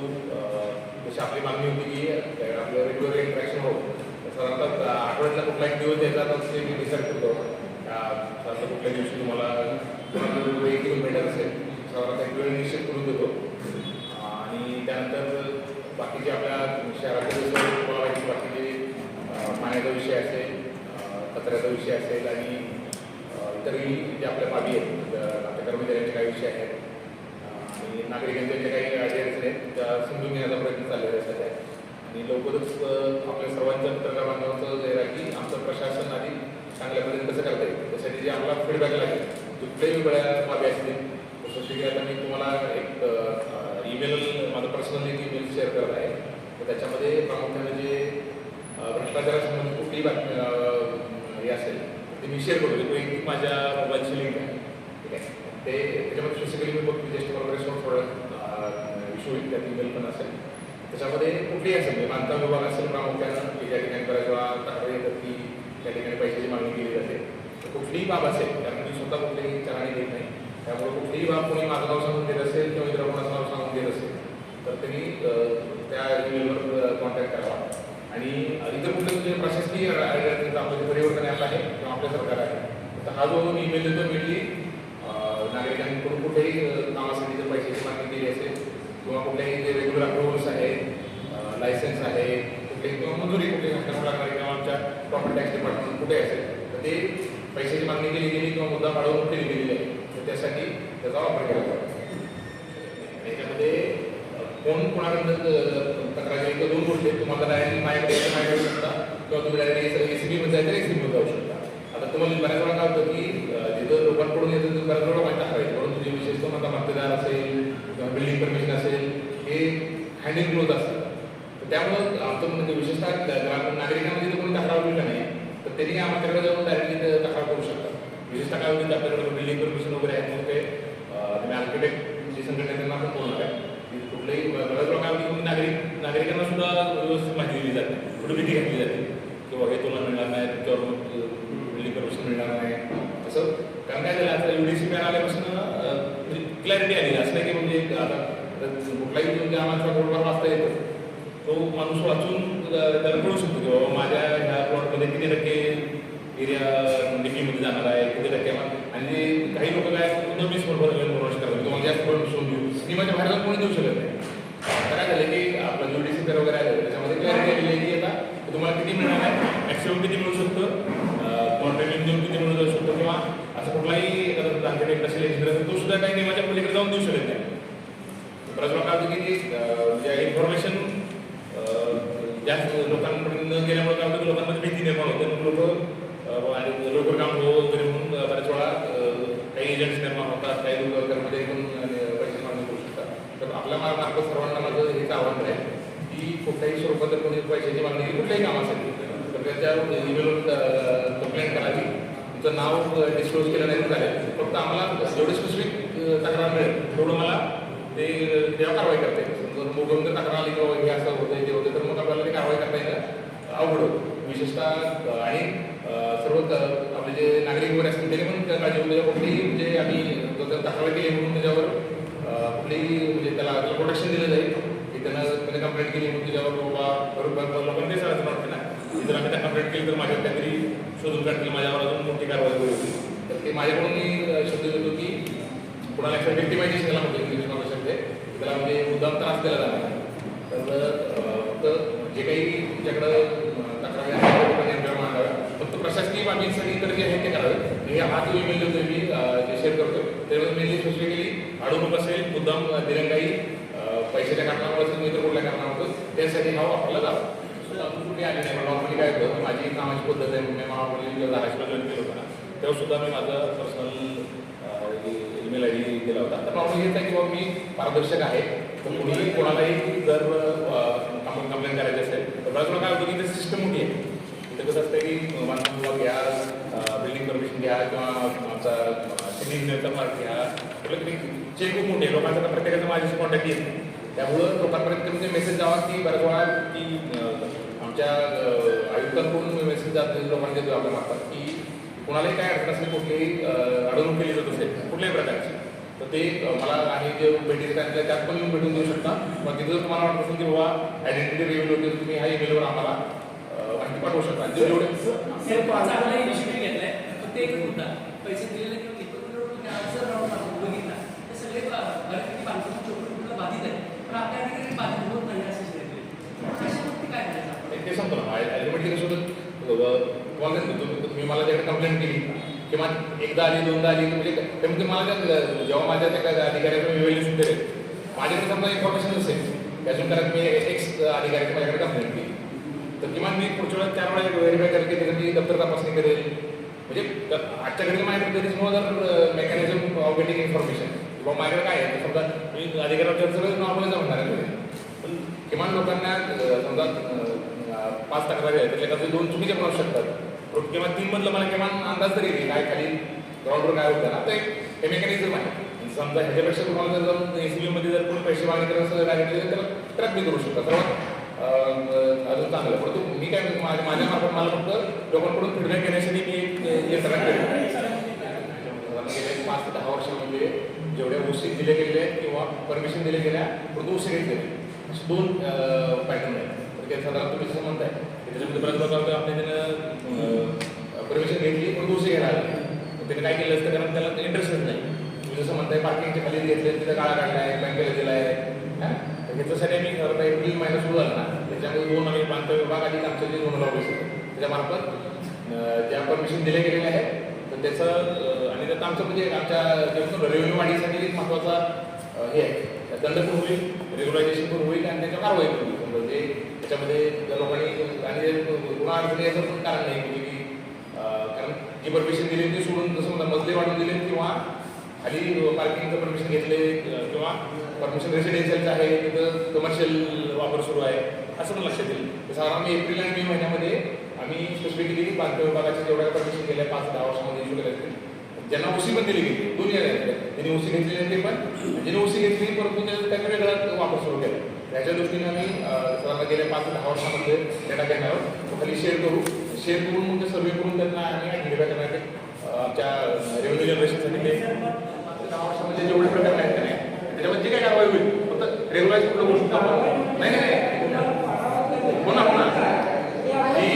परंतु जशी आपली मागणी होती की आपलं रेग्युलर इंट्रॅक्शन हो साधारणतः आठवड्यातला कुठला एक दिवस द्यायचा तर ते मी डिसाईड करतो. का कुठल्या दिवशी तुम्हाला एक दिवस भेटत असेल साधारणतः एक वेळ निश्चित करून देतो. आणि त्यानंतर बाकीचे आपल्या शहरातील बाकीचे पाण्याचा विषय असेल कचऱ्याचा विषय असेल आणि इतरही जे आपल्या बाबी आहेत आपल्या कर्मचाऱ्यांचे काही विषय आहेत आणि नागरिकांच्या जे काही अडचणी आहेत त्या समजून घेण्याचा प्रयत्न चाललेला आहे सध्या. आणि लवकरच आपल्या सर्वांच्या पत्रकार बांधवांचं जे आहे की आमचं प्रशासन आधी चांगल्या पद्धतीने कसं करता येईल त्यासाठी जे आम्हाला फीडबॅक लागेल कुठल्याही वेगळ्या बाबी असतील. जसं की आता मी तुम्हाला एक ईमेल माझं पर्सनल एक ईमेल शेअर करत आहे. तर त्याच्यामध्ये प्रामुख्याने जे भ्रष्टाचारासंबंधी भ्रष्टाचारासंबंधित कुठलीही बातमी हे असेल ते मी शेअर करतो तो एक माझ्या मोबाईलची लिंक आहे. ठीक आहे. ते त्याच्यामध्ये सोशल मी बघतो ज्येष्ठ होईल त्या ईमेल पण असेल. त्याच्यामध्ये कुठलीही असेल म्हणजे बांधकाम विभाग असेल प्रामुख्यानं की ज्या ठिकाणी बऱ्याच वेळा येतात की त्या ठिकाणी पैशाची मागणी केली जाते. तर कुठलीही बाब असेल त्यामुळे मी स्वतः कुठलीही चराणी देत नाही. त्यामुळे कुठलीही बाब कोणी माझं नाव सांगून देत असेल किंवा इतर कोणाचं नाव सांगून देत असेल तर त्यांनी त्या ईमेलवर कॉन्टॅक्ट करावा. आणि इतर कुठले म्हणजे प्रशासकीय आपलं जे परिवर्तन ॲप आहे किंवा आपलं सरकार आहे तर हा जो ईमेल देतो मेनली नागरिकांकडून कुठेही अं, कामासाठी जर पैशाची मागणी केली असेल किंवा कुठल्याही जे रेग्युलर अप्रुव्हल्स आहे लायसन्स आहे कुठले किंवा मंजुरी कुठे प्रकारे किंवा आमच्या प्रॉपर्टी टॅक्स डिपार्टमेंट कुठे असेल तर ते पैशाची मागणी केली गेली किंवा मुद्दा वाढवून केली गेलेली आहे तर त्यासाठी त्याचा वापर केला जातो. त्याच्यामध्ये कोण कोणाकडनं तक्रार केली तर दोन गोष्टी आहेत तुम्हाला डायरेक्ट माझ्याकडे माहिती माझ्याकडे शकता किंवा तुम्ही डायरेक्ट एस बी मध्ये जायचं एस बीमध्ये जाऊ शकता. आता तुम्हाला बऱ्याच वेळा काय होतं की जिथं लोकांकडून येतं तिथं बऱ्याच वेळा माहिती आहे परंतु जे विशेषतः आता मतदार असेल किंवा बिल्डिंग परमिशन हँडिंग क्लोज असतात तर त्यामुळं आमचं म्हणजे विशेषतः नागरिकांमध्ये नागरिकांना कोणी तक्रार नाही. तर त्यांनी आमच्याकडे जाऊन डायरेक्टली तक्रार करू शकतात. विशेषतः काय होईल आपल्याकडे बिल्डिंग परमिशन वगैरे आहेत मग ते तुम्ही आर्किटेक्ट जी संघटना त्यांना आपण बोलणार आहे कुठलंही कुठल्याही बऱ्याच लोकांमध्ये म्हणजे नागरिक नागरिकांना सुद्धा व्यवस्थित माहिती दिली जाते. कुठे भीती घातली जाते. किंवा हे तुला मिळणार नाही तुमच्यावर बिल्डिंग परमिशन मिळणार नाही. असं कारण काय झालं आता युडीसी पॅन आल्यापासून क्लॅरिटी आली. असं नाही की म्हणजे आता तर कुठलाही म्हणजे आम्हाला बरोबर वाचता येतं तो माणूस वाचून त्याला कळू शकतो की बाबा माझ्या ह्या प्लॉटमध्ये किती टक्के एरिया डिपीमध्ये जाणार आहे किती टक्के आणि काही लोक काय पुन्हा वीस बरोबर प्रवेश करतात. किंवा जास्त परमिशन देऊ. मी माझ्या बाहेर कोणी देऊ शकत नाही. आता काय झालं की आपलं जो डी वगैरे आहे त्याच्यामध्ये क्लॅरिटी आलेली आहे की आता तुम्हाला किती मिळणार आहे? मॅक्सिमम किती मिळू शकतं? कॉन्ट्रॅक्ट देऊन किती मिळू जाऊ शकतो? किंवा असं कुठलाही एखादा आर्किटेक्ट असेल तो सुद्धा काही नियमाच्या पलीकडे जाऊन देऊ शकत नाही. बऱ्याच काय होतं की ती इन्फॉर्मेशन जास्त लोकांपर्यंत न गेल्यामुळे काय होतं लोकांमध्ये भीती निर्माण होते. मग लोक आणि लवकर काम हो वगैरे म्हणून बऱ्याच वेळा काही एजंट्स निर्माण होतात काही लोक कर्मचारी पण पैसे मागणी करू शकतात. तर आपल्या मला मार्फत सर्वांना माझं हेच आव्हान आहे की कुठल्याही स्वरूपात जर कोणी पैशाची मागणी केली कुठल्याही कामासाठी तर त्याच्या ईमेलवर कंप्लेंट करावी. तुमचं नाव डिस्क्लोज केलं नाही झालं फक्त आम्हाला जेवढे स्पेसिफिक तक्रार मिळेल तेवढं मला ते तेव्हा कारवाई करता जर मुगम जर तक्रार आली किंवा हे असं होतं ते होतं तर मग आपल्याला ते कारवाई करता येणं अवघड होतं. विशेषतः आणि सर्व आपले जे नागरिक वगैरे असतील त्यांनी पण त्या काळजी म्हणजे कुठलीही म्हणजे आम्ही तक्रार केली म्हणून त्याच्यावर कुठलीही म्हणजे त्याला त्याला प्रोटेक्शन दिलं जाईल. की त्यांना त्याने कंप्लेंट केली म्हणून त्याच्यावर बाबा बरोबर लोकांना ते सांगायचं वाटतं ना? जर आम्ही त्या कंप्लेंट केली तर माझ्यावर काहीतरी शोधून काढतील माझ्यावर अजून मोठी कारवाई होईल. तर ते माझ्याकडून मी शब्द देतो की कुणाला एखादं व्यक्तिमाहिती त्याला म्हणजे त्याला म्हणजे मुद्दाम त्रास दिला जाणार नाही. तर फक्त जे काही तुमच्याकडं तक्रारी आहेत मांडाव्या फक्त प्रशासकीय बाबींसाठी तर जे आहे ते करावे. हे हा जो ईमेल देतो मी जे शेअर करतो त्याच्यामध्ये मेनली स्पेसिफिकली अडवणूक असेल मुद्दाम दिरंगाई पैशाच्या कारणावर असेल इतर कुठल्या कारणावर त्यासाठी हा वापरला जातो. कुठे आले नाही नॉर्मली काय होतं माझी कामाची पद्धत आहे मी महापालिकेला जेव्हा जॉईन केलं होतं तेव्हा सुद्धा मी माझं पर्सनल ईमेल दिला होता. तर नॉर्मली हेच आहे की बाबा मी पारदर्शक आहे. तर कुणीही कोणालाही जर कंप्लेंट करायची असेल तर बऱ्याच काय होतं की ते सिस्टम मोठी आहे. इथं कसं असतं की बांधकाम विभाग घ्या बिल्डिंग परमिशन घ्या किंवा आमचा सिटी इंजिनियरचा मार्क घ्या. कुठलं खूप मोठे लोकांचा प्रत्येकाचा माझ्याशी कॉन्टॅक्ट येत त्यामुळं लोकांपर्यंत म्हणजे मेसेज जावा की बऱ्याच वेळा की आमच्या आयुक्तांकडून मेसेज जात लोकांच्या आपल्या मागतात की कोणालाही काय अडचण असेल कुठलीही अडवणूक केली जात असेल कुठल्याही प्रकारची तर ते मला आणि जे भेटीचे त्यातल्या त्यात पण येऊन भेटून देऊ शकता. मग तिथं जर तुम्हाला वाटत असेल की बाबा आयडेंटिटी रिव्ह्यू होते तुम्ही ह्या ईमेलवर आम्हाला माहिती पाठवू शकता. पण ते पण सांगतो ना अल्टिमेटली कसं होतं अ, घेतो मी तुम्ही तुम्ही मला ज्याकडे कंप्लेंट केली किंवा एकदा आली दोनदा आली म्हणजे त्यामध्ये कमी मला जेव्हा माझ्या त्या अधिकाऱ्याकडे वेळेस करेल माझ्याकडे समजा इन्फॉर्मेशन नसेल त्याच्या कारण मी एक्स अधिकाऱ्याची माझ्याकडे कंप्लेंट केली. तर किमान मी पुढच्या वेळेस चार वेळा व्हेरीफाय करेल की त्याचं मी दप्तर तपासणी करेल. म्हणजे आजच्या घडी माझ्याकडे is no other mechanism of getting information किंवा माझ्याकडे काय आहे? समजा मी अधिकाऱ्याच्या सगळं नॉर्मलच जाऊन आहे. पण किमान लोकांना समजा पाच तक्रारी आहेत त्यातल्या दोन चुकीच्या पण शकतात. किंवा तीन मधलं मला किमान अंदाज तरी येईल. काय खाली ग्राउंडवर काय होतं ना ते हे मेकॅनिझम आहे. समजा ह्याच्यापेक्षा तुम्हाला जर जाऊन एसीबी मध्ये जर कोणी पैसे मागणी करत असेल डायरेक्टली तर ट्रॅक मी करू शकता. सर्वात अजून चांगलं. परंतु मी काय माझ्या माझ्या मार्फत मला फक्त लोकांकडून फीडबॅक घेण्यासाठी मी एक एक ट्रॅक केलं. पाच ते दहा वर्षामध्ये म्हणजे जेवढ्या ओसी दिले गेले किंवा परमिशन दिले गेल्या परंतु उशीर घेतले असे दोन पॅटर्न आहेत. तर ते साधारण तुम्ही जसं म्हणताय त्याच्यामध्ये बऱ्याच प्रकारचं आपल्या त्यानं परमिशन घेतली पण दुसरी घ्यायला आली त्याने काय केलं असतं? कारण त्याला इंटरेस्टच नाही. तुम्ही जसं म्हणताय पार्किंगच्या खाली घेतले तिथं काळा काढला आहे बँकेला दिला आहे हा? तर ह्याच्यासाठी आम्ही खरं तर एप्रिल महिना सुरू झाला ना. त्याच्यामध्ये दोन आम्ही बांधकाम विभाग आणि आमचं जे दोन ऑफिस आहे त्याच्यामार्फत त्या ज्या परमिशन दिले गेलेले आहेत तर त्याचं आणि त्यात आमचं म्हणजे आमच्या रेव्हेन्यू वाढीसाठी एक महत्त्वाचा हे आहे. दंड पण होईल रेग्युलायझेशन पण होईल आणि त्याच्या कारवाई पण होईल. म्हणजे त्याच्यामध्ये त्या लोकांनी आणि गुन्हा अडचणी याचं पण कारण नाही म्हणजे की कारण जी परमिशन दिली ते सोडून जसं म्हणतात मजले वाढून दिले किंवा खाली पार्किंगचं परमिशन घेतले किंवा परमिशन रेसिडेन्शियलचं आहे तिथं कमर्शियल वापर सुरू आहे असं पण लक्षात येईल. जसं आम्ही एप्रिल आणि मे महिन्यामध्ये आम्ही स्पेसिफिकली बांधकाम विभागाच्या जेवढ्या परमिशन केल्या पाच दहा वर्षामध्ये इश्यू केल्या असतील. ज्यांना ओसी पण दिली गेली. दोन्ही आहे त्यांनी ओसी घेतली ते पण ज्यांनी ओसी घेतली परंतु त्याचा त्यांनी वेगळा वापर सुरू केला. त्याच्या दृष्टीने आम्ही साधारण गेल्या पाच दहा वर्षामध्ये डेटा घेणार आहोत खाली शेअर करू. शेअर करून मग ते सर्वे करून त्यांना आम्ही आयडेंटिफाय करणार आमच्या रेव्हेन्यू जनरेशनसाठी ते दहा वर्षामध्ये जेवढे प्रकार आहेत का नाही त्याच्यामध्ये जे काय कारवाई होईल फक्त रेग्युलाइज कुठलं गोष्ट आपण नाही नाही नाही. पुन्हा पुन्हा जी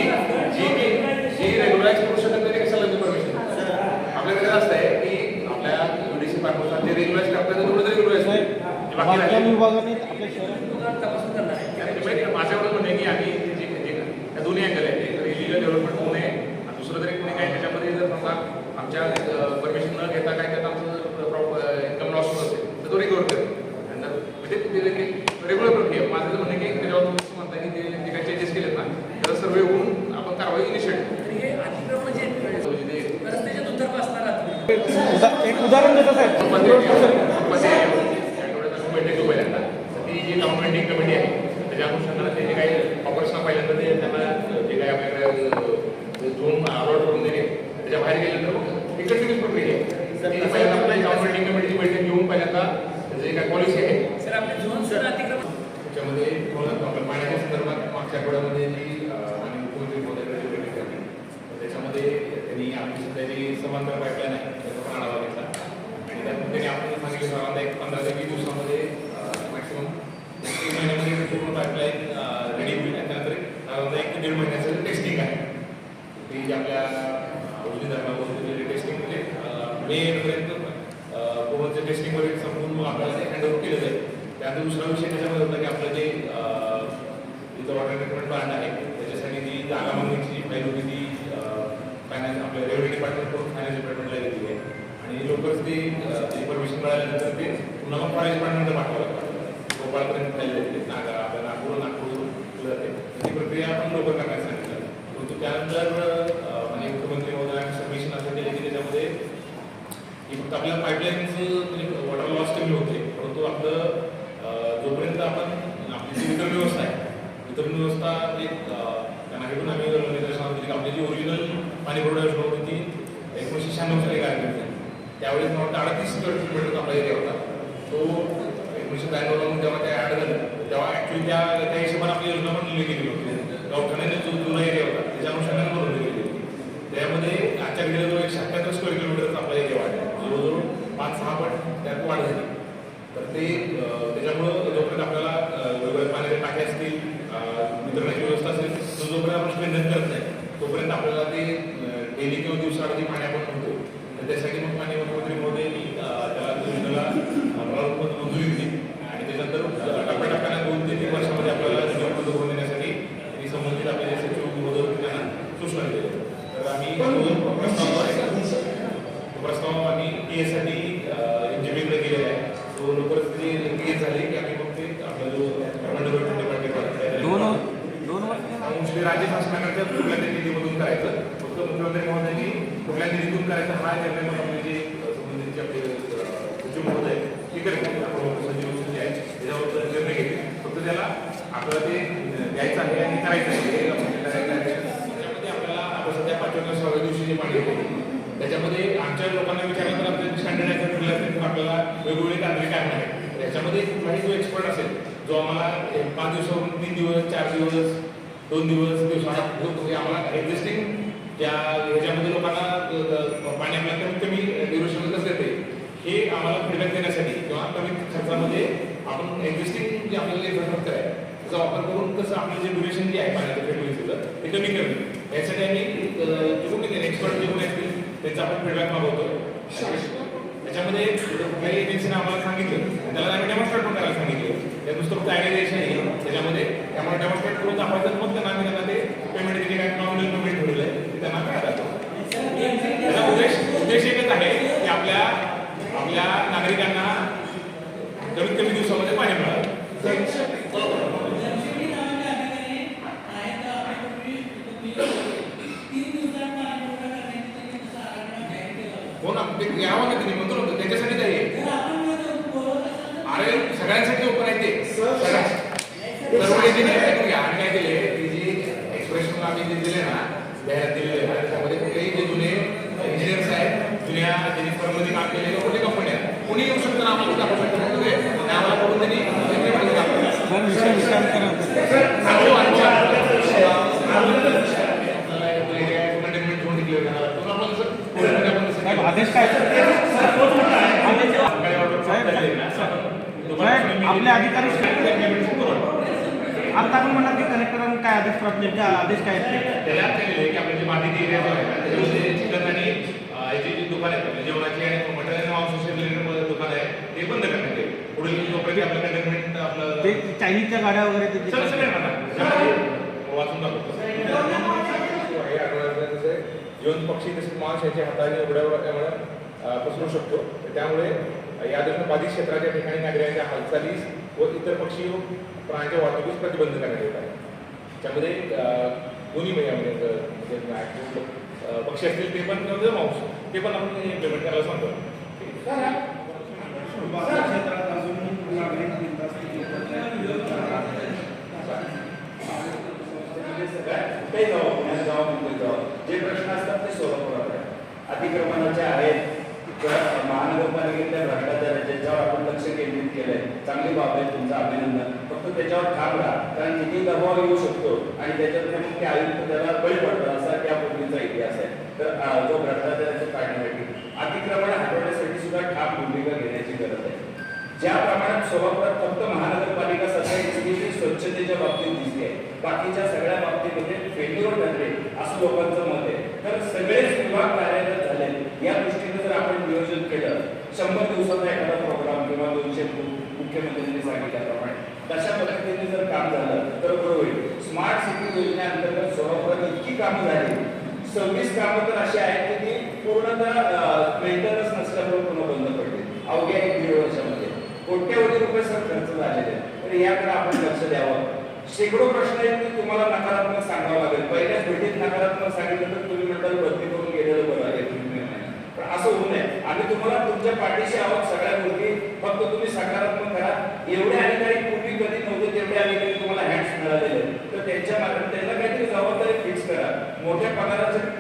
जी मी जी करू शकत नाही कशाला परमिशन आपल्याकडे असं आहे की आपल्या युडीसी पाठवतात ते रेग्युलाइज करतात नाही बाकी विभागाने आपल्या शहरात करणार आहे आणि ते माहिती आहे, माझ्याकडून म्हणणं आहे की आम्ही जे जे त्या दोन्ही अँगल आहे एक तर इलिगल डेव्हलपमेंट होऊ नये आणि दुसरं तरी कोणी काय त्याच्यामध्ये जर समजा आमच्या परमिशन न घेता काय त्यात आमचं प्रॉपर इन्कम लॉस होत असेल तर तो रिकवर करेल आणि जर म्हणजे रेग्युलर प्रक्रिया माझं तर म्हणणं आहे की त्याच्यावर तुम्ही जसं म्हणताय की ते जे काही चेंजेस केलेत ना त्याचा सर्वे होऊन आपण कारवाई इनिशिएट आणि हे अतिक्रमण जे आहेत, करू म्हणजे ते रस्त्याच्या दुतर्फा असणार आहात उदा- एक उदाहरण देतो साहेबमध्ये आठवड्यात आम्ही बैठक घेऊ पहिल्यांदा तर ती जी गव्हर्नमेंटिंग कमिटी आहे त्याच्या अनुषंगाने ते जे काही ऑपरेशन पहिल्यांदा ते त्यांना जे काही आपल्याकडे झोन अलॉट करून देणे त्याच्या बाहेर गेल्यानंतर मग एक कंटिन्यूस प्रक्रिया आहे ती पहिल्यांदा आपल्या गव्हर्नमेंटिंग कमिटीची बैठक घेऊन पहिल्यांदा त्याचं जे काही पॉलिसी आहे सर आपले झोन सर अतिक्रमण त्याच्यामध्ये तुम्हाला आपल्या पाण्याच्या संदर्भात मागच्या आठवड्यामध्ये जी अं, माननीय मुख्यमंत्री महोदयांनी बैठक घेतली तर त्याच्यामध्ये त्यांनी आपली सध्या जी समांतर पाईपलाईन आहे त्याचा पण आढावा घेतला आणि त्यात त्यांनी आपल्याला सांगितलं साधारणतः एक पंधरा ते वीस दिवसामध्ये मॅक्सिमम तीन महिन्यामध्ये ती पूर्ण पाईपलाईन रेडी होईल आणि त्यानंतर साधारणतः एक ते दीड महिन्याचं टेस्टिंग आहे ती जी आपल्या उजनी धर्मावर टेस्टिंग म्हणजे मे पर्यंत पूर्ण टेस्टिंग वगैरे संपूर्ण मग आपल्याला ते हँडओव्हर केलं जाईल त्यानंतर दुसरा विषय त्याच्यामध्ये होता की आपलं जे अं, इथं वॉटर ट्रीटमेंट प्लांट आहे त्याच्यासाठी जी जागा मागणीची फाईल होती ती फायनान्स आपल्या रेव्हन्यू डिपार्टमेंटकडून फायनान्स डिपार्टमेंटला गेलेली आहे आणि लवकरच ती अं, परमिशन मिळाल्यानंतर ते पुन्हा मग फॉरेस्ट डिपार्टमेंटला पाठवावं लागतं गोपाळपर्यंत फाईल जाते नागा आपल्या नागपूर नागपूर जाते ती प्रक्रिया आपण लवकर करण्यास सांगितलं परंतु त्यानंतर अं, माननीय मुख्यमंत्री महोदयांनी सबमिशन असं केलं की त्याच्यामध्ये की फक्त आपल्या पाईपलाईनचं म्हणजे वॉटर लॉस कमी होते परंतु आपलं अं, जोपर्यंत आपण आपली जी वितरण व्यवस्था आहे वितरण व्यवस्था एक अं, त्यांना भेटून आम्ही निदर्शनास दिली की आपली जी ओरिजिनल पाणी पुरवठा योजना होती ती एकोणीसशे शहाण्णव साली काय केली त्यावेळेस मला वाटतं अडतीस किलोमीटर आपला एरिया होता तो एकोणीसशे त्र्याण्णवला मग जेव्हा त्या ॲड झालं तेव्हा ॲक्च्युली त्या त्या हिशोबाने आपली योजना पण लिहिली गेली होती गावठाण्याने जो जुना एरिया होता त्याच्या अनुषंगाने बनवली गेली होती त्यामध्ये आजच्या घडीला जो एकशे अठ्ठ्याहत्तर स्क्वेअर किलोमीटरचा आपला एरिया वाढला जवळजवळ पाच सहा पट त्यात वाढ झाली तर ते अं, त्याच्यामुळं जोपर्यंत आपल्याला अं, वेगवेगळ्या पाण्याच्या टाक्या असतील अं, वितरणाची व्यवस्था असेल तो जोपर्यंत आपण स्ट्रेंथन करत नाही तोपर्यंत आपल्याला ते डेली किंवा दिवसाआड जे पाणी आपण म्हणतो तर त्यासाठी मग पाणी मुख्यमंत्री मोदींनी अं, त्याला योजनेला अं, प्रारंभ मंजुरी दिली आणि त्याच्यानंतर अं, टप्प्याटप्प्याने दोन ते तीन वर्षामध्ये आपल्याला निधी उपलब्ध करून देण्यासाठी त्यांनी संबंधित आपले जे सचिव महोदय होते त्यांना सूचना दिल्या तर आम्ही तो प्रस्ताव आहे तो प्रस्ताव आम्ही टी एसाठी इंजिनिअरिंगला गेलेला आहे तो लवकरच ते टी झाले की आम्ही मग ते आपला जो कर्मंड डिपार्टमेंट दोन दोन वर्ष मोस्टली राज्य शासनाकडच्या कुठल्या तरी निधीमधून करायचं फक्त मुख्यमंत्री महोदयांनी कुठल्या निधीतून करायचं हा निर्णय मग आपले जे अ, संबंधितचे आपले अ, सचिव महोदय ते करतील आपण सचिव जे आहेत त्याच्यावर निर्णय घेतील फक्त त्याला आपल्याला ते अ, द्यायचं आहे आणि करायचं आहे हे आपल्याला करायचं आहे. त्याच्यामध्ये आपल्याला आपण सध्या पाचव्या सहाव्या दिवशी जे पाणी येते त्याच्यामध्ये आमच्या लोकांना विचारलं तर आपल्या स्टँडर्ड आहे आपल्याला वेगवेगळे तांत्रिक कुठलाही जो एक्सपर्ट असेल जो आम्हाला पाच दिवसावरून तीन दिवस चार दिवस दोन दिवस दिवसाला होतो आम्हाला एक्झिस्टिंग ज्या ह्याच्यामध्ये लोकांना अ, पाणी आपल्याला कमीत कमी ड्युरेशन कसं देते. हे आम्हाला फीडबॅक देण्यासाठी किंवा कमी खर्चामध्ये आपण एक्झिस्टिंग जे आपल्याला इन्फ्रास्ट्रक्चर आहे त्याचा वापर करून कसं आपलं जे ड्युरेशन जे आहे पाण्याचं फ्रिक्वेन्सीचं ते कमी करणे. यासाठी आम्ही जे कोणी एक्सपर्ट जे कोणी असतील त्यांचा आपण फीडबॅक मागवतो. त्याच्यामध्ये कुठल्याही एजन्सीने आम्हाला सांगितलं. त्याला आम्ही डेमॉन्स्ट्रेट पण करायला सांगितलं. त्या नुसतं फक्त आहे. त्याच्यामध्ये त्यामुळे डेमॉन्स्ट्रेट करून दाखवायचं मग त्यांना आम्ही त्यांना ते पेमेंट जे काय नॉमिनल पेमेंट ठेवलं आहे. ते त्यांना करायला उद्देश उद्देश एकच आहे की आपल्या आपल्या नागरिकांना कमीत कमी दिवसामध्ये पाणी मिळावं जमशेडी नावाचे अधिकारी आहेत आपल्यापूर्वी तीन दिवसात पाणी पुरवठा करण्याची त्यांनी तसा आराखडा जाहीर केला होता. हो ना ते यावं ना त्यांनी म्हणतो ना त्याच्यासाठी आहे जर आपण जर बोलत असाल तर अरे सगळ्यांसाठी ओपन आहे ते सगळ्या- सर्व इंजिनियर ऐकून घ्या आम्ही काय केले ते जे एक्सप्रेशन आम्ही जे दिले ना जाहिरात दिलेले ना त्याच्यामध्ये कुठलेही जे जुने इंजिनियर्स आहेत जुन्या ज्यांनी फर्ममध्ये काम केलेले कुठली कंपनी आहेत कुणी येऊ शकतं ना आम्हाला दाखवू शकतं फक्त ते आणि आम्हाला बघून त्यांनी agreement दाखवलं. सर विषय विचार करा सांगू आणि entertainment zone declare करा. तो आपण जसं पुढे आपण जसं साहेब आदेश काय सकाळी order साहेब, झालेली ना, आपण दुपारी साहेब, आपले अधिकारी. आता आपण म्हणणार की कलेक्टरांनी काय आदेश प्राप्त नेमके आदेश काय? त्याला केलेलं की आपले जे एरिया आहे चिकन आणि याची जी दुकान आहेत जेवणाची आणि मटन आणि मांस रिलेटेड दुकान आहे ते बंद करण्यात येईल पुढील जोपर्यंत आपलं कंटेनमेंट आपलं ते चायनीजच्या गाड्या वगैरे ते- सगळं सगळं म्हणा. त्याच्यामध्ये वाचून दाखवतो हे जिवंत पक्षी तसेच मांस याच्या हाताने उघड्यावर पसरू शकतो त्यामुळे या दरम्यान बाधित क्षेत्राच्या ठिकाणी नागरिकांच्या हालचालीस व इतर पक्षी व प्राण्यांच्या वाहतुकीस प्रतिबंध करण्यात येत आहे त्यामध्ये दोन्ही म्हणजे अं, म्हणजे पक्षी असतील ते पण मांस ते पण आपण इम्प्लिमेंट करायला सांगतो मुंबईत जे प्रश्न असतात ते सोलापुरात आहे अतिक्रमणाचे आहेत तर महानगरपालिकेतल्या भ्रष्टाचाराच्या ज्याच्यावर आपण लक्ष केंद्रित केलंय चांगली बाब आहे तुमचं अभिनंदन फक्त त्याच्यावर ठाम राहा कारण किती दबाव येऊ शकतो आणि की आयुक्त त्याला बळी पडतात असा त्या पूर्वीचा इतिहास आहे. तर जो जो भ्रष्टाचाराच्या काढण्यासाठी अतिक्रमण हटवण्यासाठी सुद्धा ठाम भूमिका घेण्याची गरज आहे. ज्या प्रमाणात सोलापुरात फक्त महानगरपालिका सध्या स्वच्छतेच्या बाबतीत दिसते बाकीच्या सगळ्या बाबतीमध्ये फेल्युअर ठरले असं लोकांचं मत आहे. तर सगळेच विभाग कार्यरत झाले. या दृष्टीने जर आपण नियोजन केलं शंभर दिवसाचा एखादा प्रोग्राम किंवा दोनशे मुख्यमंत्र्यांनी सांगितल्याप्रमाणे तशा पद्धतीने जर काम झालं तर बरोबर होईल स्मार्ट सिटी योजनेअंतर्गत सोलापुरात इतकी कामं झाली सव्वीस कामं तर अशी आहेत की ती मेंटेनन्स नसल्यामुळे पुन्हा बंद पडले. अवघ्या एक दीड वर्षामध्ये. कोट्यवधी रुपये सर खर्च झालेले तर याकडे आपण लक्ष द्यावं. शेकडो प्रश्न आहेत की तुम्हाला नकारात्मक सांगावं लागेल. पहिल्याच भेटीत नकारात्मक सांगितलं तर तुम्ही म्हणताल बदली करून गेलेलं बरं आहे पण असं होऊ नये. आम्ही तुम्हाला तुमच्या पाठीशी आहोत सगळ्या गोष्टी. फक्त तुम्ही सकारात्मक करा. एवढे अधिकारी पूर्वी कधी नव्हते तेवढे अधिकारी तुम्हाला हँड्स मिळालेले तर त्यांच्या मागे त्यांना काहीतरी जबाबदारी फिक्स करा. मोठ्या पगारासाठी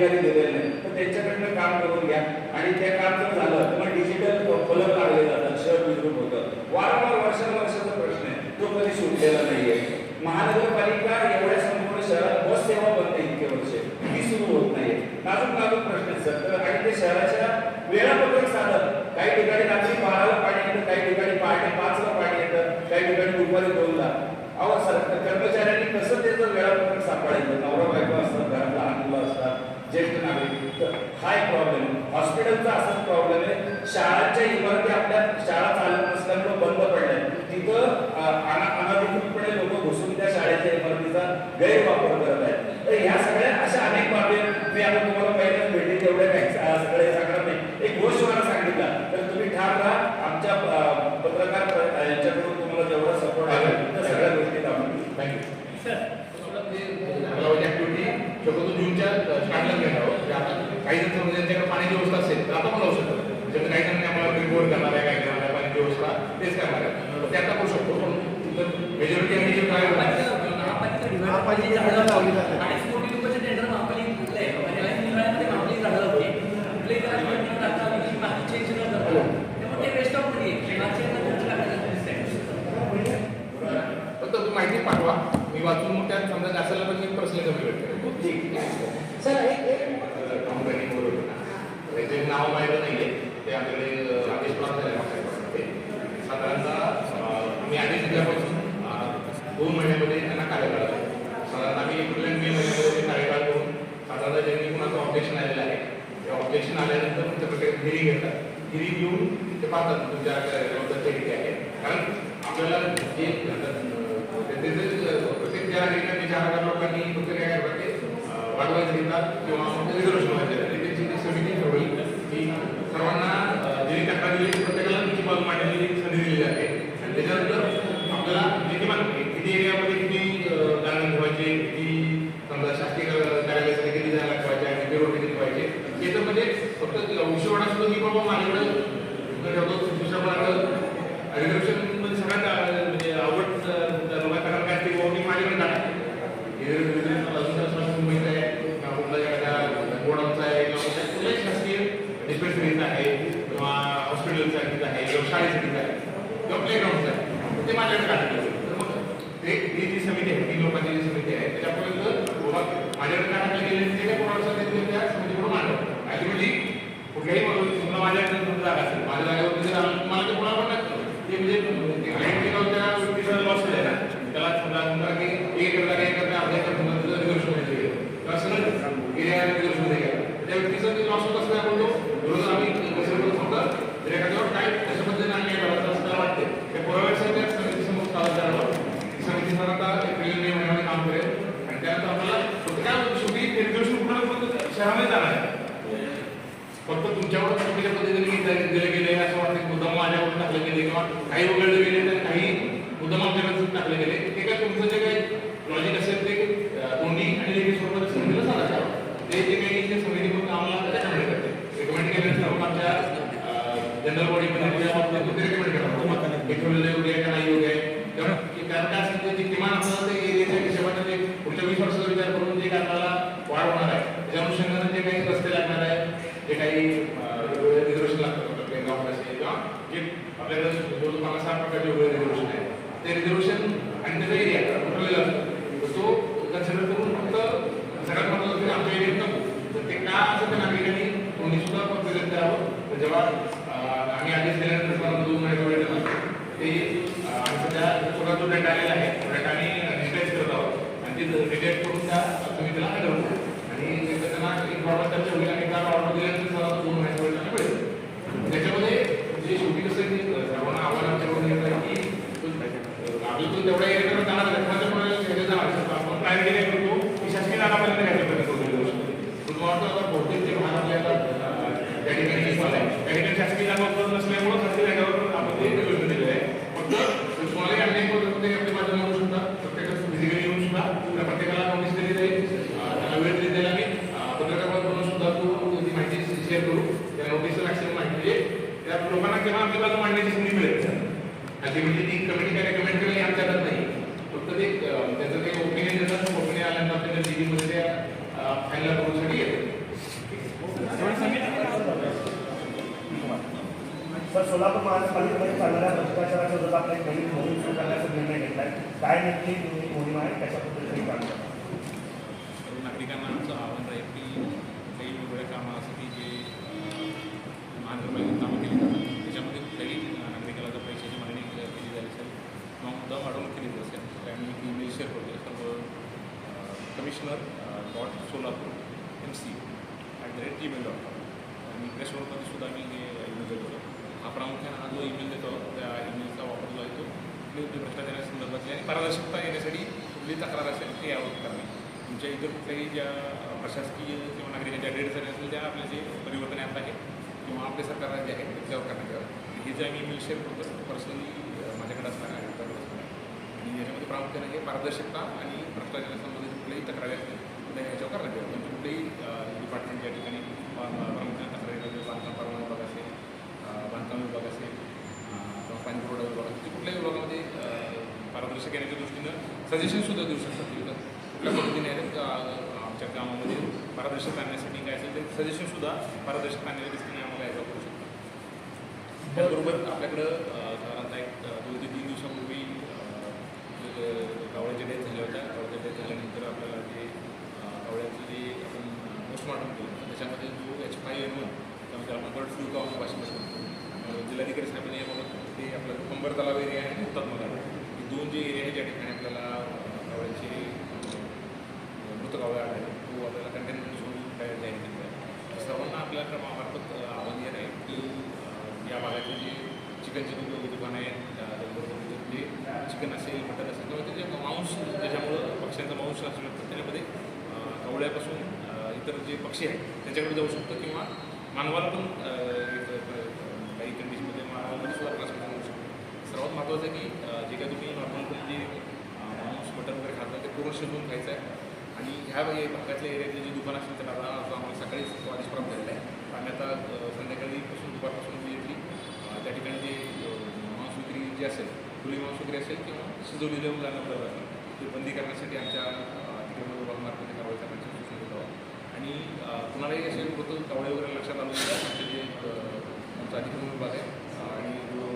अधिकारी दिलेले नाही तर त्यांच्याकडनं काम करून घ्या. आणि त्या काम जर झालं मग डिजिटल फलक लागले जातात शहर विद्रुप होतं. वारंवार वर्षा वर्षाचा प्रश्न आहे. तो कधी सुटलेला नाहीये. महानगरपालिका एवढ्या संपूर्ण शहरात बस सेवा बंद इतके वर्ष. ती सुरू होत नाहीये. नाजूक नाजूक प्रश्न आहे सर. आणि ते शहराच्या वेळापत्रक साधत काही ठिकाणी रात्री बाराला पाणी येतं काही ठिकाणी पहाटे पाचला पाणी येतं काही ठिकाणी दुपारी दोनला. अहो सर कर्मचाऱ्यांनी कसं त्याचं वेळापत्रक सापडायचं नवरा बायको असतात घरात ज्येष्ठ नागरिक. हा एक प्रॉब्लेम हॉस्पिटलचा असाच प्रॉब्लेम आहे. शाळाच्या इमारती आपल्या शाळा चालत नसल्यामुळे बंद पडल्या तिथं अनाधिकृतपणे लोक घुसून त्या शाळेच्या इमारतीचा गैरवापर करत आहेत. तर ह्या सगळ्या अशा अनेक बाबी मी आता तुम्हाला पहिल्याच भेटी तेवढ्या काही सगळ्या सांगणार नाही. एक गोष्ट मला इलेक्शन आल्यानंतर तुमच्याकडे हिरी घेतात हिरी घेऊन ते पाहतात तुमच्या जबाबदारी किती आहे. कारण आपल्याला जे प्रत्येक ज्या रेल्वे ते चार हजार लोकांनी फक्त काय करावं ते वाढवायचं घेतात किंवा रिझर्वेशन व्हायचं समिती ठेवली की सर्वांना जे तक्रार दिली प्रत्येकाला तुमची बाजू मांडण्याची संधी दिलेली आहे. आणि त्याच्यानंतर आपल्याला किमान किती एरियामध्ये शाळेसाठी जाय किंवा प्लेग्राऊंड जाय ते माझ्याकडे काढायचं ते जी समिती आहे ती लोकांची जी समिती आहे त्याच्यापर्यंत माझ्याकडे काढायला गेले ते कोणाचं त्या समितीकडून मांडव आणि म्हणजे कुठल्याही मला माझ्याकडे जागा असेल. माझ्या जागेवर तिथे काही उघडले गेले तर काही उदमनकरांचं टाकले गेले. ते काय तुमचं जे काही लॉजिक असेल ते दोन्ही आणि लेखी स्वरूपात समितीला सांगा ते जे काही ते समिती करून आम्हाला त्याच्यामध्ये करते. रेकमेंड केल्यानंतर आपण जनरल बॉडीमध्ये रेकमेंड करा एक वेळेला असे म्हणजे ती कमेंट काय रेकमेंड करेल हे आमच्या नाही. फक्त ते त्याचं ते ओपिनियन देतात ओपिनियन आल्यानंतर आपल्याला टी व्हीमध्ये त्या फायनल करूसाठी येते सर सोलापूर महानगरपालिकेमध्ये चालणाऱ्या भ्रष्टाचाराच्या विरोधात आपला एक नवीन मोहीम सुरू करण्याचा निर्णय घेतला आहे काय नक्की मोहीम आहे त्याच्याबद्दल तरी नागरिकांना commissioner dot Solapur M C at the rate Gmail dot com आणि प्रेसवरमध्ये सुद्धा मी हे ईमेल देतो हा प्रामुख्याने हा जो ईमेल देतो त्या ईमेलचा वापर जो आहे तो निवृत्ती भ्रष्टाचाराच्या संदर्भातली आणि पारदर्शकता येण्यासाठी कुठली तक्रार असेल ते यावर करणे तुमच्या इतर कुठल्याही ज्या प्रशासकीय किंवा नागरिकांच्या असेल त्या आपल्या जे परिवर्तन ॲप आहे किंवा आपले सरकार जे आहे त्याच्यावर करण्यात यावं. हे जे आम्ही ईमेल शेअर करतो पर्सनली माझ्याकडे असणार आहे. आणि याच्यामध्ये प्रामुख्याने हे पारदर्शकता आणि भ्रष्टाचारासंबंधित कुठल्याही तक्रारी असतील त्या ह्याच्यावर करण्यात येईल. म्हणजे कुठलेही डिपार्टमेंट या ठिकाणी प्रामुख्याने तक्रारी म्हणजे बांधकाम परवाना विभाग असेल बांधकाम विभाग असेल किंवा पाणी पुरवठा विभाग असेल ते कुठल्याही विभागामध्ये पारदर्शक येण्याच्या दृष्टीनं सजेशनसुद्धा देऊ शकतात की कुठल्या पद्धतीने आमच्या कामामध्ये पारदर्शक आणण्यासाठी काय असेल ते सजेशनसुद्धा पारदर्शक आणण्याच्या दृष्टीने आम्हाला याचा करू शकतो त्याचबरोबर आपल्याकडं साधारणतः एक दोन ते तीन अधिकारी साहेबांनी याबाबत ते आपलं कंबर तलाव एरिया आणि उत्तम तलाव हे दोन जे एरिया आहे ज्या ठिकाणी आपल्याला गावड्याचे मृत कावळ्या आढळले तो आपल्याला कंटेनमेंट झोन काय जाहीर केलेला आहे सर्वांना आपल्या क्रमामार्फत आवाहन येत आहे की या भागातले जे चिकनचे दुकान दुकानं आहेत त्या जे चिकन असेल मटन असेल किंवा ते मांस ज्याच्यामुळं पक्ष्यांचा मांस असू शकतो त्याच्यामध्ये कवळ्यापासून इतर जे पक्षी आहेत त्याच्याकडे जाऊ शकतो किंवा मानवाला पण अ, एक, अ, काही कंडिशनमध्ये मानवामध्ये सुद्धा ट्रान्समिशन होऊ शकतो सर्वात महत्त्वाचं आहे की जे काही तुम्ही नॉर्मल जे अ, मटन वगैरे खाता ते पूर्ण शिजवून खायचं आहे. आणि ह्या भाग- भागातल्या एरियातले जे दुकान असेल तर आता आम्हाला सकाळीच तो प्राप्त झालेला आहे. आणि आता संध्याकाळीपासून दुपारपासून इमिजिएटली त्या ठिकाणी जे मांस विक्री जी असेल खुली मांस विक्री असेल किंवा शिजवलेले उदाहरण असेल ते बंदी करण्यासाठी आमच्या तिकडे अतिक्रमण विभागामार्फत कारवाई करण्याची सूचना देत आहोत. आणि कुणालाही असे होतं कावळे वगैरे लक्षात आलं आमचे जे आमचा अतिक्रमण विभाग आहे अ, आणि जो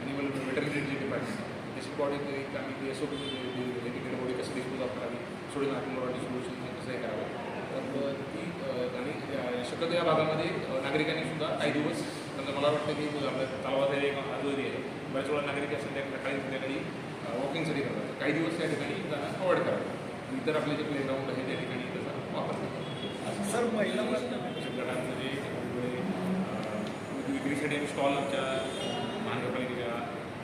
ॲनिमल वेटरनरी जे डिपार्टमेंट त्याची बॉडी एक आम्ही एस ओ डेडिकेटेड बॉडी कसं डिस्पोज ऑफ करावी सोडून आत्मरवाडी सोल्युशन कसं हे करावं. तर ती आणि शक्यतो या भागामध्ये नागरिकांनी सुद्धा काही दिवस समजा मला वाटतं की आपल्या तलावात एरिया किंवा जो एरिया आहे. बऱ्याच वेळा नागरिक त्या सकाळी संध्याकाळी वॉकिंगसाठी करतात काही दिवस त्या ठिकाणी जाणं अवॉइड करावं. इतर आपले जे प्लेग्राऊंड आहे त्या ठिकाणी त्याचा वापर करावा सर महिला गटांचं जे वेगवेगळे अ, विक्रीसाठी आम्ही स्टॉल आमच्या महानगरपालिकेच्या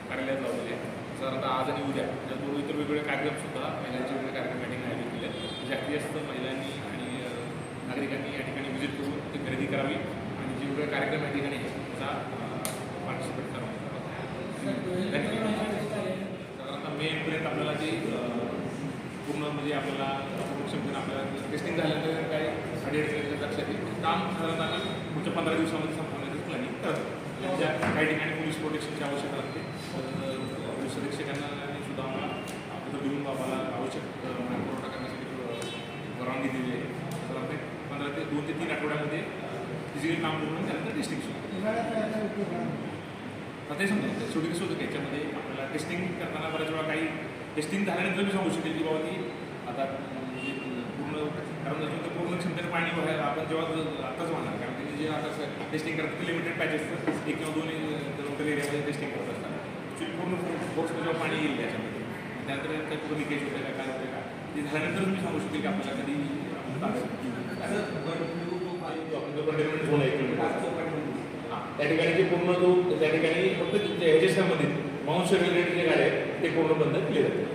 कार्यालयात लावलेले आहेत साधारणतः आज आणि उद्या. त्याचबरोबर इतर वेगवेगळे कार्यक्रमसुद्धा महिलांचे वेगवेगळे कार्यक्रम या ठिकाणी आयोजित केले. आहेत जास्तीत जास्त महिलांनी आणि नागरिकांनी या ठिकाणी व्हिजिट करून ती खरेदी करावी आणि जे वेगवेगळे कार्यक्रम या ठिकाणी आहेत त्याचा पार्टिसिपेट करावा. साधारणतः मेपर्यंत आपल्याला जे पूर्ण म्हणजे आपल्याला क्षमतेने आपल्याला टेस्टिंग झाल्यानंतर काय अडीअडचणीचं लक्षात येईल. काम साधारणतः आम्ही पुढच्या पंधरा दिवसामध्ये संपवण्याचं प्लॅनिंग करतो. ज्या काही ठिकाणी पोलीस प्रोटेक्शनची आवश्यकता असते तर पोलीस सुद्धा आम्हाला आपलं देऊन बाबाला आवश्यक पुरवठा करण्यासाठी परवानगी दिली आहे. तर आपण पंधरा ते दोन ते तीन आठवड्यामध्ये फिजिकल काम करून त्यानंतर टेस्टिंग सुरू आता ते समजा शेवटी कसं होतं त्याच्यामध्ये आपल्याला टेस्टिंग करताना बऱ्याच वेळा काही टेस्टिंग झाल्यानंतर मी सांगू शकेल की बाबा ती आता म्हणजे पूर्ण कारण जर तर पूर्ण क्षमतेने पाणी भरायला आपण जेव्हा आताच म्हणणार कारण त्यांनी जे आता टेस्टिंग करतात ते लिमिटेड पॅच असतात एक किंवा दोन लोकल एरियामध्ये टेस्टिंग करत असतात. पूर्ण फोर्समध्ये जेव्हा पाणी येईल त्याच्यामध्ये त्यानंतर काही कुठं लिकेज होतं का काय होतं का? ते झाल्यानंतर मी सांगू शकेल की आपल्याला कधी आपण जो कंटेनमेंट झोन आहे किलोमीटर. हां त्या ठिकाणी जे पूर्ण जो त्या ठिकाणी फक्त ह्याच्या संबंधित मांस रिलेटेड जे गाड्या आहेत ते पूर्ण बंद केले जाते